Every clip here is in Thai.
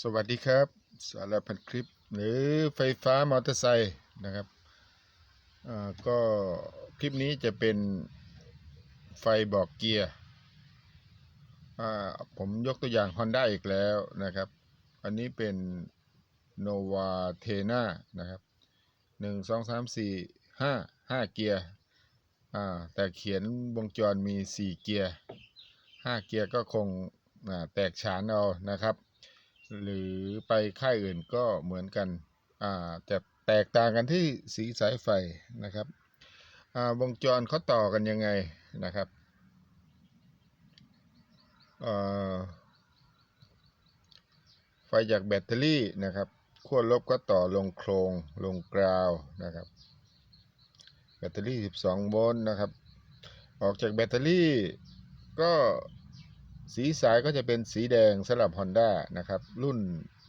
สวัสดีครับ สารพัดคลิป หรือไฟฟ้ามอเตอร์ไซค์นะครับก็คลิปนี้จะเป็นไฟบอกเกียร์ผมยกตัวอย่าง Honda อีกแล้วนะครับ อันนี้เป็น Nova t e n a นะครับหนึ่งสองสามสี่ห้าห้าเกียร์แต่เขียนวงจรมีสี่เกียร์ห้าเกียร์ก็คงแตกฉานเอานะครับ หรือไปค่ายอื่นก็เหมือนกันอ่าแต่แตกต่างกันที่สีสายไฟนะครับอ่าวงจรเขาต่อกันยังไงนะครับอ่อไฟจากแบตเตอรี่นะครับขั้วลบก็ต่อลงโครงลงกราวนะครับ แบตเตอรี่ 12 โวลต์นะครับ ออกจากแบตเตอรี่ก็ สีสายก็จะเป็นสีแดงสำหรับ Honda นะครับ รุ่น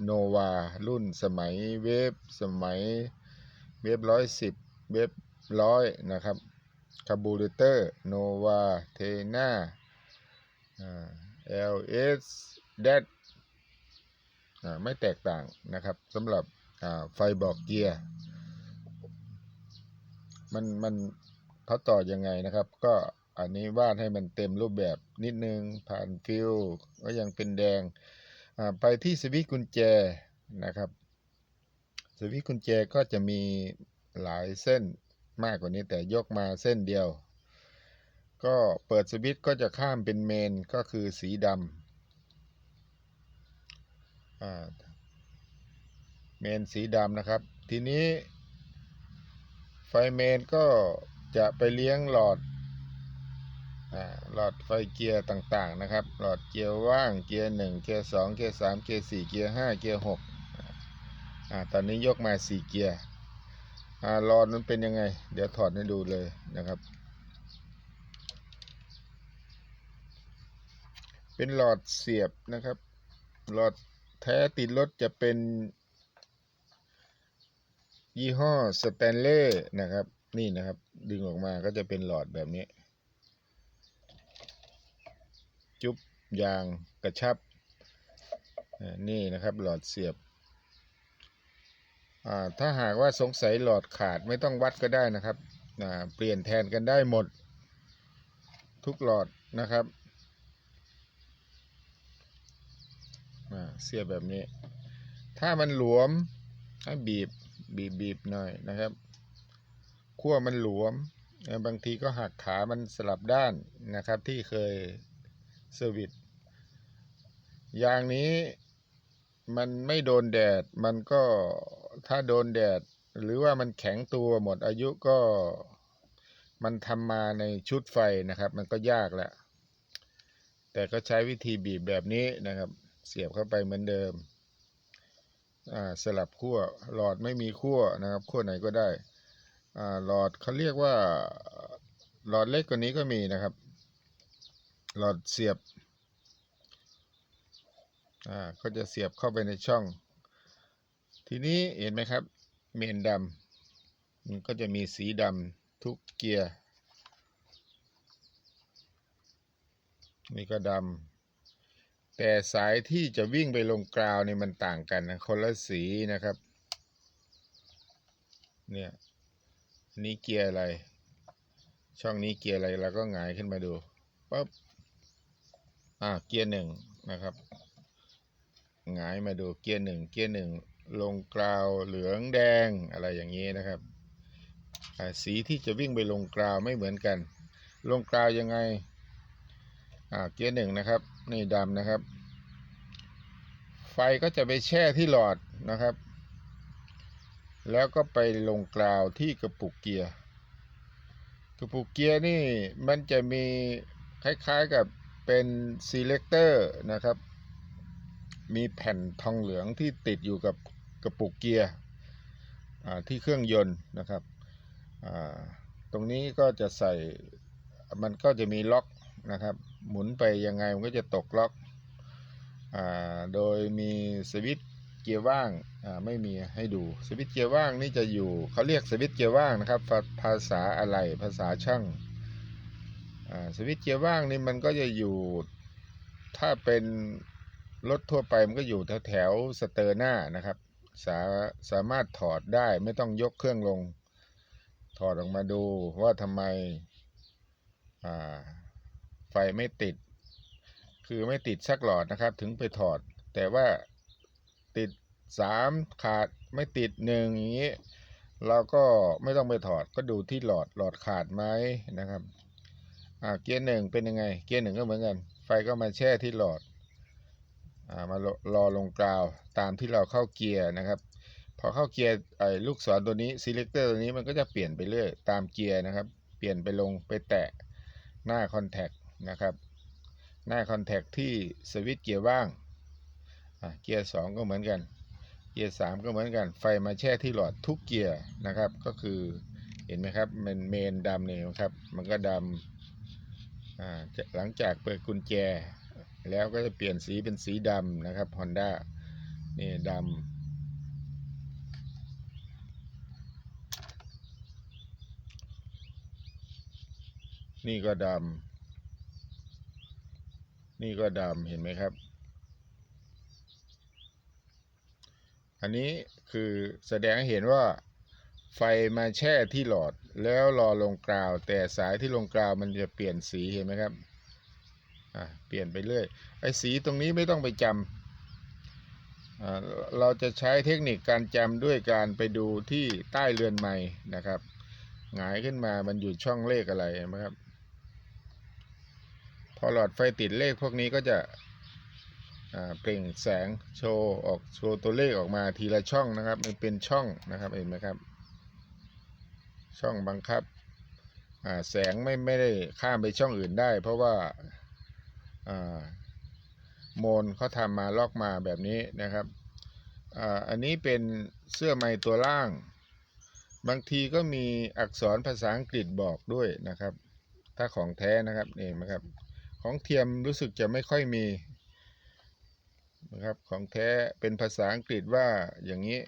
Nova รุ่นสมัยเวฟสมัยเวฟร้อยสิบเวฟร้อยนะครับคาบูเรเตอร์ Nova t e n a LS d a t ไม่แตกต่างนะครับสำหรับไฟบอกเกียร์มันมันเขาต่อยังไงนะครับ ก็ อันนี้วาดให้มันเต็มรูปแบบนิดนึง ผ่านฟิลก็ยังเป็นแดง ไปที่สวิตกุญแจนะครับสวิตกุญแจก็จะมีหลายเส้นมากกว่านี้แต่ยกมาเส้นเดียว ก็เปิดสวิตก็จะข้ามเป็นเมนก็คือสีดำเมนสีดำนะครับ ทีนี้ไฟเมนก็จะไปเลี้ยงหลอด หลอดไฟเกียร์ต่างๆนะครับ หลอดเกียร์ว่าง เกียร์หนึ่งเกียร์สองเกียร์สามเกียร์สี่เกียร์ห้าเกียร์หกอ่าตอนนี้ยกมาสี่เกียร์อ่าหลอดมันเป็นยังไง เดี๋ยวถอดให้ดูเลยนะครับ เป็นหลอดเสียบนะครับ หลอดแท้ติดรถจะเป็น ยี่ห้อสแตนเล่นะครับ นี่นะครับ ดึงออกมาก็จะเป็นหลอดแบบนี้ จุ๊บยางกระชับ นี่นะครับหลอดเสียบ ถ้าหากว่าสงสัยหลอดขาดไม่ต้องวัดก็ได้นะครับ เปลี่ยนแทนกันได้หมด ทุกหลอดนะครับ เสียบแบบนี้ ถ้ามันหลวมให้บีบบีบบีบหน่อยนะครับขั้วมันหลวม บางทีก็หักขามันสลับด้านนะครับที่เคย เซอร์วิสอย่างนี้มันไม่โดนแดด มันก็ถ้าโดนแดด หรือว่ามันแข็งตัวหมดอายุก็มันทำมาในชุดไฟนะครับ มันก็ยากแหละแต่ก็ใช้วิธีบีบแบบนี้นะครับ เสียบเข้าไปเหมือนเดิมสลับขั้วหลอดไม่มีขั้วนะครับขั้วไหนก็ได้หลอดเขาเรียกว่าหลอดเล็กกว่านี้ก็มีนะครับ หลอดเสียบ อ่า ก็จะเสียบเข้าไปในช่อง ทีนี้เห็นไหมครับ เมนดำมันก็จะมีสีดำทุกเกียร์ นี่ก็ดำ แต่สายที่จะวิ่งไปลงกราวนี่มันต่างกันนะ คนละสีนะครับ เนี่ยนี่เกียร์อะไร ช่องนี้เกียร์อะไรเราก็หงายขึ้นมาดูปั๊บ อ่าเกียร์หนึ่งนะครับหงายมาดูเกียร์หนึ่งเกียร์หนึ่งลงกราวเหลืองแดงอะไรอย่างนี้นะครับสีที่จะวิ่งไปลงกราวไม่เหมือนกัน ลงกราวยังไงอ่าเกียร์หนึ่งนะครับ นี่ดำนะครับ ไฟก็จะไปแช่ที่หลอดนะครับ แล้วก็ไปลงกราวที่กระปุกเกียร์กระปุกเกียร์นี่มันจะมีคล้ายๆกับ เป็นซีเล c เตอร์นะครับ มีแผ่นทองเหลืองที่ติดอยู่กับกระปุกเกียร์ที่เครื่องยนต์นะครับ ตรงนี้ก็จะใส่ มันก็จะมีล็อกนะครับ หมุนไปยังไงมันก็จะตกล็อกอโดยมีสวิตช์เกียร์ว่างไม่มีให้ดู สวิตช์เกียร์ว่างนี่จะอยู่เขาเรียกสวิตช์เกียร์ว่างนะครับ ภาษาอะไรภาษาช่าง สวิตเกียร์ว่างนี่มันก็จะอยู่ถ้าเป็นรถทั่วไปมันก็อยู่แถวแถวสเตอร์หน้านะครับ สาสามารถถอดได้ไม่ต้องยกเครื่องลง ถอดออกมาดูว่าทำไมไฟไม่ติด คือไม่ติดสักหลอดนะครับ ถึงไปถอด แต่ว่าติดสามขาดไม่ติดหนึ่งอย่างนี้เราก็ไม่ต้องไปถอดก็ดูที่หลอดหลอดขาดไหมนะครับ อ่าเกียร์หนึ่งเป็นยังไง เกียร์หนึ่งก็เหมือนกัน ไฟก็มาแช่ที่หลอดอ่ามารอรอลงกราวตามที่เราเข้าเกียร์นะครับพอเข้าเกียร์ไอ้ลูกศรตัวนี้ selector ตัวนี้มันก็จะเปลี่ยนไปเรื่อยตามเกียร์นะครับ เปลี่ยนไปลงไปแตะหน้า contact นะครับ หน้า contact ที่สวิตช์เกียร์ว่างอะเกียร์สองก็เหมือนกัน เกียร์สามก็เหมือนกัน ไฟมาแช่ที่หลอดทุกเกียร์นะครับ ก็คือเห็นไหมครับ มันเมนดำเนี่ยครับ มันก็ดำอ่า หลังจากเปิดกุญแจ แล้วก็จะเปลี่ยนสีเป็นสีดำนะครับ Honda นี่ดำนี่ก็ดำนี่ก็ดำเห็นไหมครับ อันนี้คือแสดงให้เห็นว่า ไฟมาแช่ที่หลอดแล้วรอลงกราว แต่สายที่ลงกราวมันจะเปลี่ยนสีเห็นไหมครับอ่าเปลี่ยนไปเรื่อยไอ้สีตรงนี้ไม่ต้องไปจำอ่าเราจะใช้เทคนิคการจำด้วยการไปดูที่ใต้เรือนไม้นะครับหงายขึ้นมามันอยู่ช่องเลขอะไรเห็นไหมครับ พอหลอดไฟติดเลขพวกนี้ก็จะอ่าเปล่งแสงโชว์ออกโชว์ตัวเลขออกมาทีละช่องนะครับ มันเป็นช่องนะครับเห็นไหมครับ ช่องบังคับแสงไม่ไม่ได้ข้ามไปช่องอื่นได้ เพราะว่าโมนเขาทำมาล็อกมาแบบนี้นะครับออันนี้เป็นเสื้อไม้ตัวล่าง บางทีก็มีอักษรภาษาอังกฤษบอกด้วยนะครับ ถ้าของแท้นะครับนี่นะครับ ของเทียมรู้สึกจะไม่ค่อยมีนะครับของแท้เป็นภาษาอังกฤษว่าอย่างนี้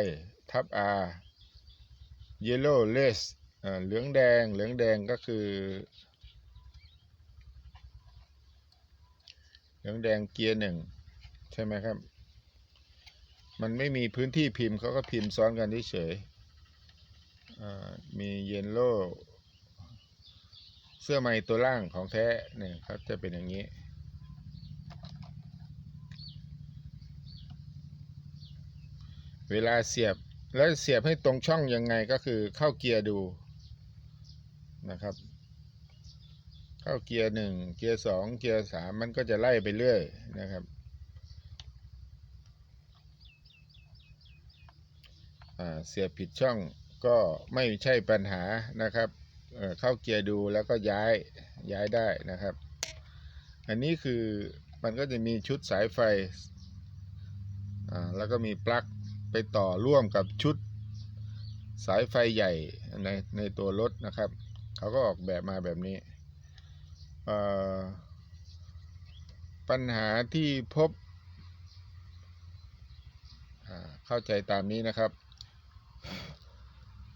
y ทับ r yellow less เหลืองแดง เหลืองแดงก็คือ เหลืองแดงเกียร์หนึ่งใช่ไหมครับ มันไม่มีพื้นที่พิมพ์เขาก็พิมพ์ซ้อนกันเฉยๆมีเยลโล่เสื้อไหมตัวล่างของแท้เนี่ยครับจะเป็นอย่างนี้เวลาเสียบ แล้วเสียบให้ตรงช่องยังไงก็คือเข้าเกียร์ดูนะครับ เข้าเกียร์หนึ่งเกียร์สองเกียร์สามมันก็จะไล่ไปเรื่อยนะครับเสียบผิดช่องก็ไม่ใช่ปัญหานะครับเเข้าเกียร์ดูแล้วก็ย้ายย้ายได้นะครับ อันนี้คือมันก็จะมีชุดสายไฟแล้วก็มีปลั๊ก ไปต่อร่วมกับชุดสายไฟใหญ่ในในตัวรถนะครับ เขาก็ออกแบบมาแบบนี้ปัญหาที่พบ เข้าใจตามนี้นะครับ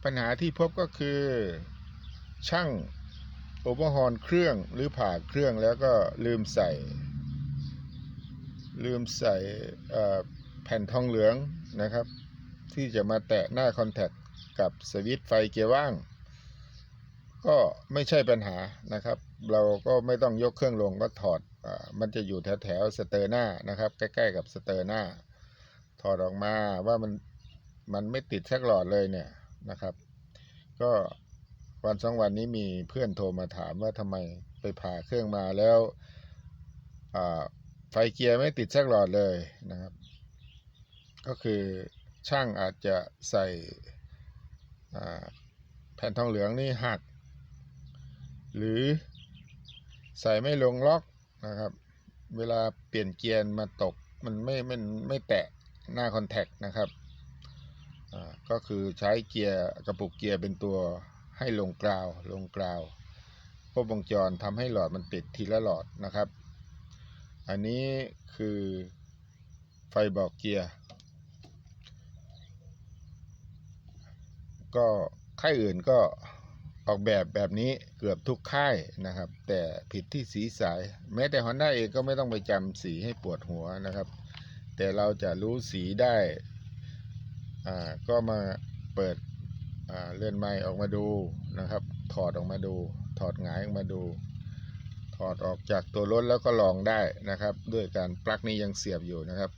ปัญหาที่พบก็คือ ช่างโอเวอร์ฮอนเครื่องหรือผ่าเครื่องแล้วก็ลืมใส่ ลืมใส่ นทองเหลืองนะครับ ที่จะมาแตะหน้าคอนแทคกับสวิตช์ไฟเกียร์ว่าง ก็ไม่ใช่ปัญหานะครับ เราก็ไม่ต้องยกเครื่องลงก็ถอดอมันจะอยู่แถวแถวๆสเตอร์หน้านะครับ ใกล้ๆกับสเตอร์หน้า ถอดออกมาว่ามันมันไม่ติดสักหลอดเลยเนี่ยนะครับ ก็วันสองวันนี้มีเพื่อนโทรมาถามว่าทำไมไปผ่าเครื่องมาแล้วไฟเกียร์ไม่ติดสักหลอดเลยนะครับ ก็คือช่างอาจจะใส่แผ่นทองเหลืองนี่หัก หรือใส่ไม่ลงล็อกนะครับ เวลาเปลี่ยนเกียร์มาตกมันไม่ไม่ไม่แตะหน้าคอนแทคนะครับก็คือใช้เกียร์กระปุกเกียร์เป็นตัวให้ลงกราวลงกราวครบวงจรทำให้หลอดมันติดทีละหลอดนะครับ อันนี้คือไฟบอกเกียร์ ก็ค่ายอื่นก็ออกแบบแบบนี้เกือบทุกค่ายนะครับ แต่ผิดที่สีสาย แม้แต่ Honda เองก็ไม่ต้องไปจำสีให้ปวดหัวนะครับ แต่เราจะรู้สีได้อ่าก็มาเปิดอ่าเลื่อนไม้ออกมาดูนะครับ ถอดออกมาดู ถอดหงายออกมาดู ถอดออกจากตัวรถแล้วก็ลองได้นะครับ ด้วยการปลั๊กนี้ยังเสียบอยู่นะครับ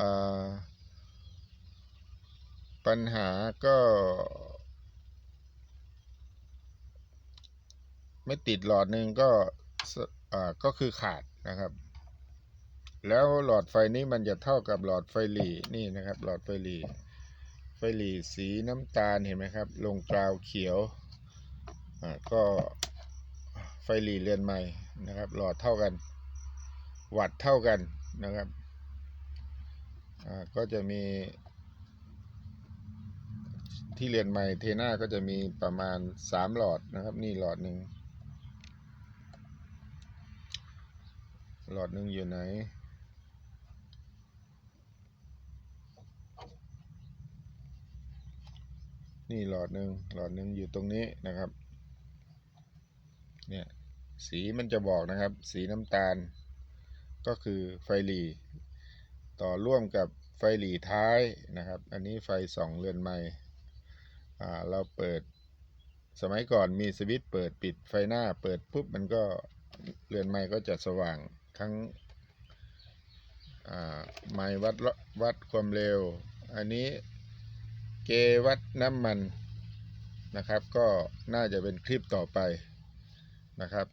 อ่า ปัญหาก็ ไม่ติดหลอดหนึ่งก็อ่าก็คือขาดนะครับ แล้วหลอดไฟนี้มันจะเท่ากับหลอดไฟหลีนี่นะครับ หลอดไฟหลีไฟหลีสีน้ำตาลเห็นไหมครับ ลงกราวเขียวอ่าก็ไฟหลีเรือนใหม่นะครับ หลอดเท่ากัน วัดเท่ากันนะครับอ่าก็จะมี ที่เรือนใหม่เทน่าก็จะมีประมาณสามหลอดนะครับ นี่หลอดหนึ่งหลอดหนึ่งอยู่ไหน นี่หลอดหนึ่งหลอดหนึ่งอยู่ตรงนี้นะครับ เนี่ยสีมันจะบอกนะครับ สีน้ำตาล ก็คือไฟหลีต่อร่วมกับไฟหลีท้ายนะครับ อันนี้ไฟสองเรือนไม้อ่ เราเปิด สมัยก่อนมีสวิตช์เปิดปิดไฟหน้าเปิดปุ๊บมันก็เรือนไม้ก็จะสว่างทั้งไม้วัดวัดความเร็ว อันนี้เกวัดน้ำมันนะครับ ก็น่าจะเป็นคลิปต่อไปนะครับ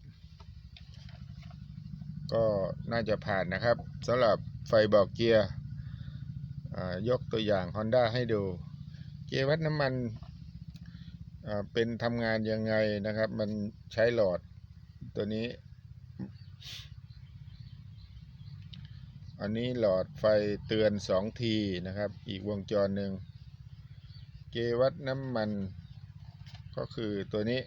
ก็น่าจะผ่านนะครับสำหรับไฟบอกเกียร์ยกตัวอย่าง Honda ให้ดู เกียร์วัดน้ำมัน เป็นทำงานยังไงนะครับ มันใช้หลอดตัวนี้ อันนี้หลอดไฟเตือนสองทีนะครับ อีกวงจรหนึ่งเกวัดน้ำมันก็คือตัวนี้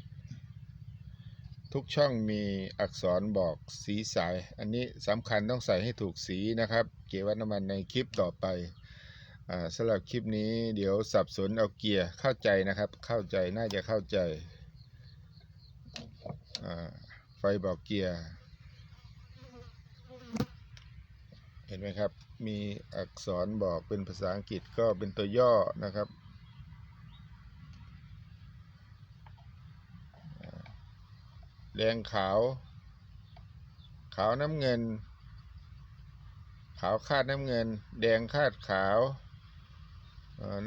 ทุกช่องมีอักษรบอกสีสาย อันนี้สำคัญต้องใส่ให้ถูกสีนะครับ เกวัดน้ำมันในคลิปต่อไป สำหรับคลิปนี้เดี๋ยวสับสนเอาเกียร์เข้าใจนะครับ เข้าใจน่าจะเข้าใจไฟบอกเกียร์ เห็นไหมครับ มีอักษรบอกเป็นภาษาอังกฤษก็เป็นตัวย่อนะครับแดงขาว ขาวน้ำเงิน ขาวคาดน้ำเงิน แดงคาดขาว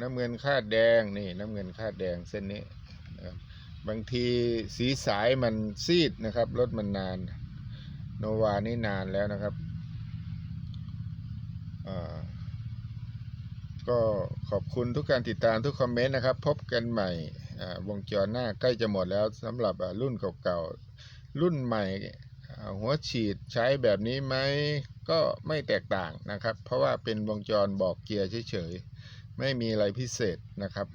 น้ำเงินคาดแดงนี่น้ำเงินคาดแดงเส้นนี้นะครับบางทีสีสายมันซีดนะครับรถมันนาน โนวานี่นานแล้วนะครับก็ขอบคุณทุกการติดตามทุกคอมเมนต์นะครับ พบกันใหม่วงจรหน้าใกล้จะหมดแล้วสำหรับอ่ารุ่นเก่าๆ รุ่นใหม่หัวฉีดใช้แบบนี้ไหมก็ไม่แตกต่างนะครับ เพราะว่าเป็นวงจรบอกเกียร์เฉยๆ ไม่มีอะไรพิเศษนะครับ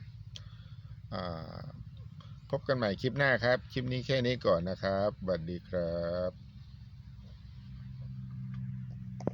พบกันใหม่คลิปหน้าครับ คลิปนี้แค่นี้ก่อนนะครับสวัสดีครับ